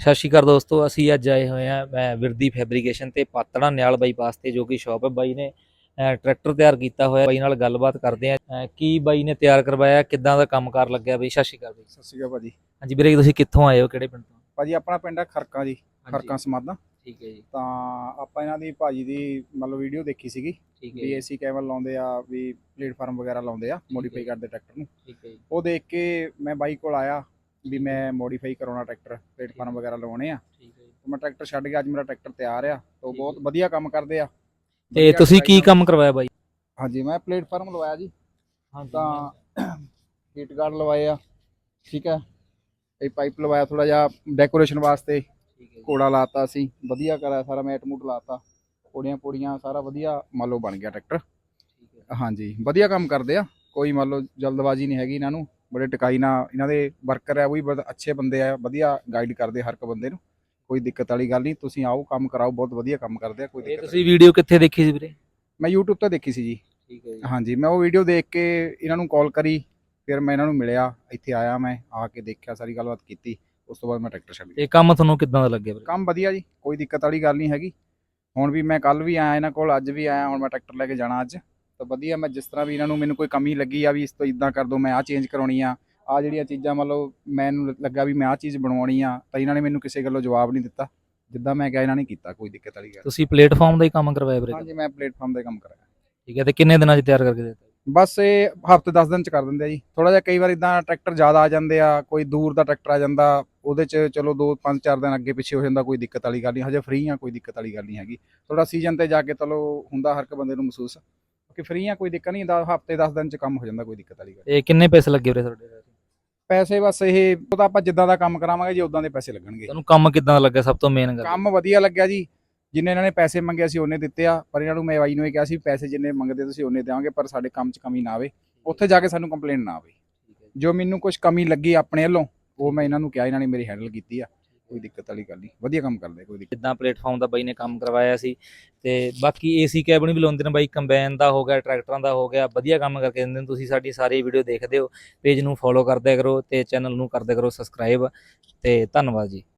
ਸਤਿ ਸ਼੍ਰੀ ਅਕਾਲ ਦੋਸਤੋ ਅਸੀਂ ਅੱਜ ਆਏ ਹੋਏ ਆ ਮੈਂ ਵਿਰਦੀ ਫੈਬਰੀਕੇਸ਼ਨ ਤੇ ਪਾਤੜਾ ਨਿਆਲ ਬਾਈ ਪਾਸ ਤੇ ਜੋ ਕਿ ਸ਼ਾਪ ਹੈ। ਬਾਈ ਨੇ ਟਰੈਕਟਰ ਤਿਆਰ ਕੀਤਾ ਹੋਇਆ। ਬਾਈ ਨਾਲ ਗੱਲਬਾਤ ਕਰਦੇ ਆ ਕੀ ਬਾਈ ਨੇ ਤਿਆਰ ਕਰਵਾਇਆ ਕਿੱਦਾਂ ਦਾ ਕੰਮਕਾਰ ਲੱਗਿਆ ਬਈ? ਸਤਿ ਸ਼੍ਰੀ ਅਕਾਲ ਬਈ। ਸਤਿ ਸ਼੍ਰੀ ਅਕਾਲ ਭਾਜੀ। ਹਾਂਜੀ ਵੀਰੇ ਤੁਸੀਂ ਕਿੱਥੋਂ ਆਏ ਹੋ? ਕਿਹੜੇ ਪਿੰਡ ਤੋਂ? ਭਾਜੀ ਆਪਣਾ ਪਿੰਡ ਹੈ ਖਰਕਾਂ ਜੀ ਖਰਕਾਂ ਸਮਾਦਾ ਠੀਕ ਹੈ ਜੀ। ਤਾਂ ਆਪਾਂ ਇਹਨਾਂ ਦੀ ਭਾਜੀ ਦੀ ਮਤਲਬ ਵੀਡੀਓ ਦੇਖੀ ਸੀਗੀ ਵੀ ਏਸੀ ਕੈਮਲ ਲਾਉਂਦੇ ਆ ਵੀ ਪਲੇਟਫਾਰਮ ਵਗੈਰਾ ਲਾਉਂਦੇ ਆ ਮੋਡੀਫਾਈ। ਕਰਦੇ ਟਰੈਕਟਰ ਨੂੰ। ਠੀਕ ਹੈ ਜੀ, ਉਹ ਦੇਖ ਕੇ ਮੈਂ ਬਾਈ ਕੋਲ ਆਇਆ ਵੀ ਮੈਂ ਮੋਡੀਫਾਈ ਕਰਾਉਣਾ ਟਰੈਕਟਰ ਪਲੇਟਫਾਰਮ ਵਗੈਰਾ ਲਵਾਉਣੇ ਆ। ਠੀਕ ਹੈ ਜੀ। ਤੇ ਮੈਂ ਟਰੈਕਟਰ ਛੱਡ ਕੇ ਅੱਜ ਮੇਰਾ ਟਰੈਕਟਰ ਤਿਆਰ ਆ। ਤੇ ਬਹੁਤ ਹੈ। ਵਧੀਆ ਕੰਮ ਕਰਦੇ ਆ। ਤੇ ਤੁਸੀਂ ਕੀ ਕੰਮ ਕਰਵਾਇਆ ਬਾਈ? ਹਾਂਜੀ ਮੈਂ ਪਲੇਟਫਾਰਮ ਲਵਾਇਆ ਜੀ। ਹਾਂਜੀ ਤਾਂ ਹੀਟ ਗਾਰਡ ਲਵਾਏ ਆ ਠੀਕ ਹੈ। ਇਹ ਪਾਈਪ ਲਵਾਇਆ ਥੋੜਾ ਜਿਹਾ ਡੈਕੋਰੇਸ਼ਨ ਵਾਸਤੇ। ਹੈ ਕੋੜਾ ਲਾਤਾ ਸੀ ਵਧੀਆ ਕਰਿਆ ਸਾਰਾ ਮੈਟ ਮੂਟ ਲਾਤਾ। ਕੋੜੀਆਂ ਪੋੜੀਆਂ ਸਾਰਾ ਵਧੀਆ ਮੰਨ ਲਓ ਬਣ ਗਿਆ ਟਰੈਕਟਰ ਠੀਕ ਹੈ। ਹਾਂਜੀ ਵਧੀਆ ਕੰਮ ਕਰਦੇ ਆ। ਕੋਈ ਮੰਨ ਲਓ ਜਲਦਬਾਜ਼ੀ ਨਹੀਂ ਹੈਗੀ ਇਹਨਾਂ ਨੂੰ। ਬੜੇ ਟਿਕਾਈ ਨਾਲ ਇਹਨਾਂ ਦੇ ਵਰਕਰ ਆ ਉਹ ਵੀ ਬਹੁਤ ਅੱਛੇ ਬੰਦੇ ਆ ਵਧੀਆ ਗਾਈਡ ਕਰਦੇ ਹਰ ਇੱਕ ਬੰਦੇ ਨੂੰ ਕੋਈ ਦਿੱਕਤ ਵਾਲੀ ਗੱਲ ਨਹੀਂ ਤੁਸੀਂ ਆਓ ਕੰਮ ਕਰਾਓ ਬਹੁਤ ਵਧੀਆ ਕੰਮ ਕਰਦੇ ਆ ਕੋਈ ਇਹ ਦਿੱਕਤ ਤੁਸੀਂ ਵੀਡੀਓ ਕਿੱਥੇ ਦੇਖੀ ਸੀ ਵੀਰੇ? ਨਹੀਂ। ਮੈਂ YouTube ਤੇ ਦੇਖੀ ਸੀ ਜੀ। ਠੀਕ ਹੈ ਜੀ। ਹਾਂਜੀ ਮੈਂ ਉਹ ਵੀਡੀਓ ਦੇਖ ਕੇ ਇਹਨਾਂ ਨੂੰ ਕਾਲ ਕਰੀ ਫਿਰ ਮੈਂ ਇਹਨਾਂ ਨੂੰ ਮਿਲਿਆ ਇੱਥੇ ਆਇਆ ਮੈਂ ਆ ਕੇ ਦੇਖਿਆ ਸਾਰੀ ਗੱਲਬਾਤ ਕੀਤੀ ਉਸ ਤੋਂ ਬਾਅਦ ਮੈਂ ਟਰੈਕਟਰ ਛੱਡ ਗਿਆ। ਇਹ ਕੰਮ ਤੁਹਾਨੂੰ ਕਿੱਦਾਂ ਦਾ ਲੱਗਿਆ ਵੀਰੇ? ਕੰਮ ਵਧੀਆ ਜੀ ਕੋਈ ਦਿੱਕਤ ਵਾਲੀ ਗੱਲ ਨਹੀਂ ਹੈਗੀ। ਹੁਣ ਵੀ ਮੈਂ ਕੱਲ ਵੀ ਆਇਆ ਇਹਨਾਂ ਕੋਲ ਅੱਜ ਵੀ ਆਇਆ ਹੁਣ ਮੈਂ ਟਰੈਕਟਰ ਲੈ ਕੇ ਜਾਣਾ ਅੱਜ। ਤਾਂ ਵਧੀਆ ਮੈਂ ਜਿਸ ਤਰ੍ਹਾਂ ਵੀ ਇਹਨਾਂ ਨੂੰ ਮੈਨੂੰ ਕੋਈ ਕਮੀ ਲੱਗੀ ਆ ਵੀ ਇਸ ਤੋਂ ਇਦਾਂ ਕਰ ਦੋ ਮੈਂ ਆਹ ਚੇਂਜ ਕਰਾਉਣੀ ਆ। ਆ ਜਿਹੜੀਆਂ ਚੀਜ਼ਾਂ ਮੰਨ ਲਓ ਮੈਨੂੰ ਲੱਗਾ ਵੀ ਮੈਂ ਆਹ ਚੀਜ਼ ਬਣਵਾਉਣੀ ਆ ਤਾਂ ਇਹਨਾਂ ਨੇ ਮੈਨੂੰ ਕਿਸੇ ਗੱਲੋਂ ਜਵਾਬ ਨਹੀਂ ਦਿੱਤਾ। ਜਿੱਦਾਂ ਮੈਂ ਕਿਹਾ ਇਹਨਾਂ ਨੇ ਕੀਤਾ ਕੋਈ ਦਿੱਕਤ ਵਾਲੀ ਗੱਲ ਤੁਸੀਂ ਪਲੇਟਫਾਰਮ ਦਾ ਹੀ ਕੰਮ ਕਰਵਾਇਆ ਵੀਰੇ ਹਾਂਜੀ ਮੈਂ ਪਲੇਟਫਾਰਮ ਦਾ ਕੰਮ ਕਰਾਇਆ। ਠੀਕ ਹੈ ਤੇ ਕਿੰਨੇ ਦਿਨਾਂ 'ਚ ਤਿਆਰ ਕਰਕੇ ਦਿੱਤਾ? ਬਸ ਇਹ ਹਫ਼ਤੇ 10 ਦਿਨ ਚ ਕਰ ਦਿੰਦੇ ਆ ਜੀ। ਥੋੜਾ ਜਿਹਾ ਕਈ ਵਾਰ ਇਦਾਂ ਟਰੈਕਟਰ ਜ਼ਿਆਦਾ ਆ ਜਾਂਦੇ ਆ ਕੋਈ ਦੂਰ ਦਾ ਟਰੈਕਟਰ ਆ ਜਾਂਦਾ ਉਹਦੇ ਚ ਚਲੋ 2 5 4 ਦਿਨ ਅੱਗੇ ਪਿੱਛੇ ਹੋ ਜਾਂਦਾ ਕੋਈ ਦਿੱਕਤ ਵਾਲੀ ਗੱਲ ਨਹੀਂ ਹਜੇ ਫ੍ਰੀ ਆ ਕੋਈ ਦਿੱਕਤ ਵਾਲੀ ਗੱਲ ਨਹੀਂ ਹੈਗੀ। ਥੋੜਾ ਸੀਜ਼ਨ ਤੇ ਜਾ ਕੇ ਚਲੋ ਹੁੰਦਾ ਹਰ ਇੱਕ ਬੰਦੇ ਨੂੰ ਮਹਿਸੂਸ। ਕਿ ਫ੍ਰੀ ਆ ਕੋਈ ਦਿੱਕਤ ਨਹੀਂ ਦਾ ਹਫ਼ਤੇ 10 ਦਿਨ ਚ ਕੰਮ ਹੋ ਜਾਂਦਾ ਕੋਈ ਦਿੱਕਤ ਵਾਲੀ ਗੱਲ ਇਹ ਕਿੰਨੇ ਪੈਸੇ ਲੱਗੇ ਵੀਰੇ ਤੁਹਾਡੇ? ਪੈਸੇ ਬਸ ਇਹ ਉਹ ਤਾਂ ਆਪਾਂ ਜਿੱਦਾਂ ਦਾ ਕੰਮ ਕਰਾਵਾਂਗੇ ਜੀ ਉਦਾਂ ਦੇ ਪੈਸੇ ਲੱਗਣਗੇ। ਤੁਹਾਨੂੰ ਕੰਮ ਕਿੱਦਾਂ ਦਾ ਲੱਗਾ ਸਭ ਤੋਂ ਮੇਨ ਗੱਲ? ਕੰਮ ਵਧੀਆ ਲੱਗਿਆ ਜੀ। ਜਿੰਨੇ ਇਹਨਾਂ ਨੇ ਪੈਸੇ ਮੰਗੇ ਸੀ ਉਹਨੇ ਦਿੱਤੇ ਆ। ਪਰ ਇਹਨਾਂ ਨੂੰ ਮੈਂ ਬਾਈ ਨੂੰ ਇਹ ਕਿਹਾ ਸੀ ਪੈਸੇ ਜਿੰਨੇ ਮੰਗਦੇ ਤੁਸੀਂ ਉਹਨੇ ਦੇਵਾਂਗੇ ਪਰ ਸਾਡੇ ਕੰਮ 'ਚ ਕਮੀ ਨਾ ਆਵੇ। ਉੱਥੇ ਜਾ ਕੇ ਸਾਨੂੰ ਕੰਪਲੇਂਟ ਨਾ ਆਵੇ। ਜੋ। ਮੈਨੂੰ ਕੁਝ ਕਮੀ ਲੱਗੀ ਆਪਣੇ ਵੱਲੋਂ ਉਹ ਮੈਂ ਇਹਨਾਂ ਨੂੰ ਕਿਹਾ ਇਹਨਾਂ ਨੇ ਮੇਰੀ ਹੈਂਡਲ ਕੀਤੀ ਆ। ਕੋਈ ਦਿੱਕਤ ਵਾਲੀ ਗੱਲ ਨਹੀਂ। ਵਧੀਆ ਕੰਮ ਕਰਦੇ ਕੋਈ ਦਿੱਕਤ ਜਿੱਦਾਂ ਪਲੇਟਫਾਰਮ ਦਾ ਬਾਈ ਨੇ ਕੰਮ ਕਰਵਾਇਆ ਸੀ ਤੇ ਬਾਕੀ ਏਸੀ ਕੈਬਨ ਵੀ ਲਾਉਂਦੇ ਨੇ ਬਾਈ, ਕੰਬਾਈਨ ਦਾ ਹੋ ਗਿਆ, ਟਰੈਕਟਰਾਂ ਦਾ ਹੋ ਗਿਆ, ਵਧੀਆ ਕੰਮ ਕਰਕੇ ਦਿੰਦੇ ਨੇ ਤੁਸੀਂ ਸਾਡੀ ਸਾਰੀ ਵੀਡੀਓ ਦੇਖਦੇ ਹੋ, ਪੇਜ ਨੂੰ ਫੋਲੋ ਕਰਦੇ ਕਰੋ ਤੇ ਚੈਨਲ ਨੂੰ ਕਰਦੇ ਕਰੋ ਸਬਸਕ੍ਰਾਈਬ ਤੇ ਧੰਨਵਾਦ ਜੀ।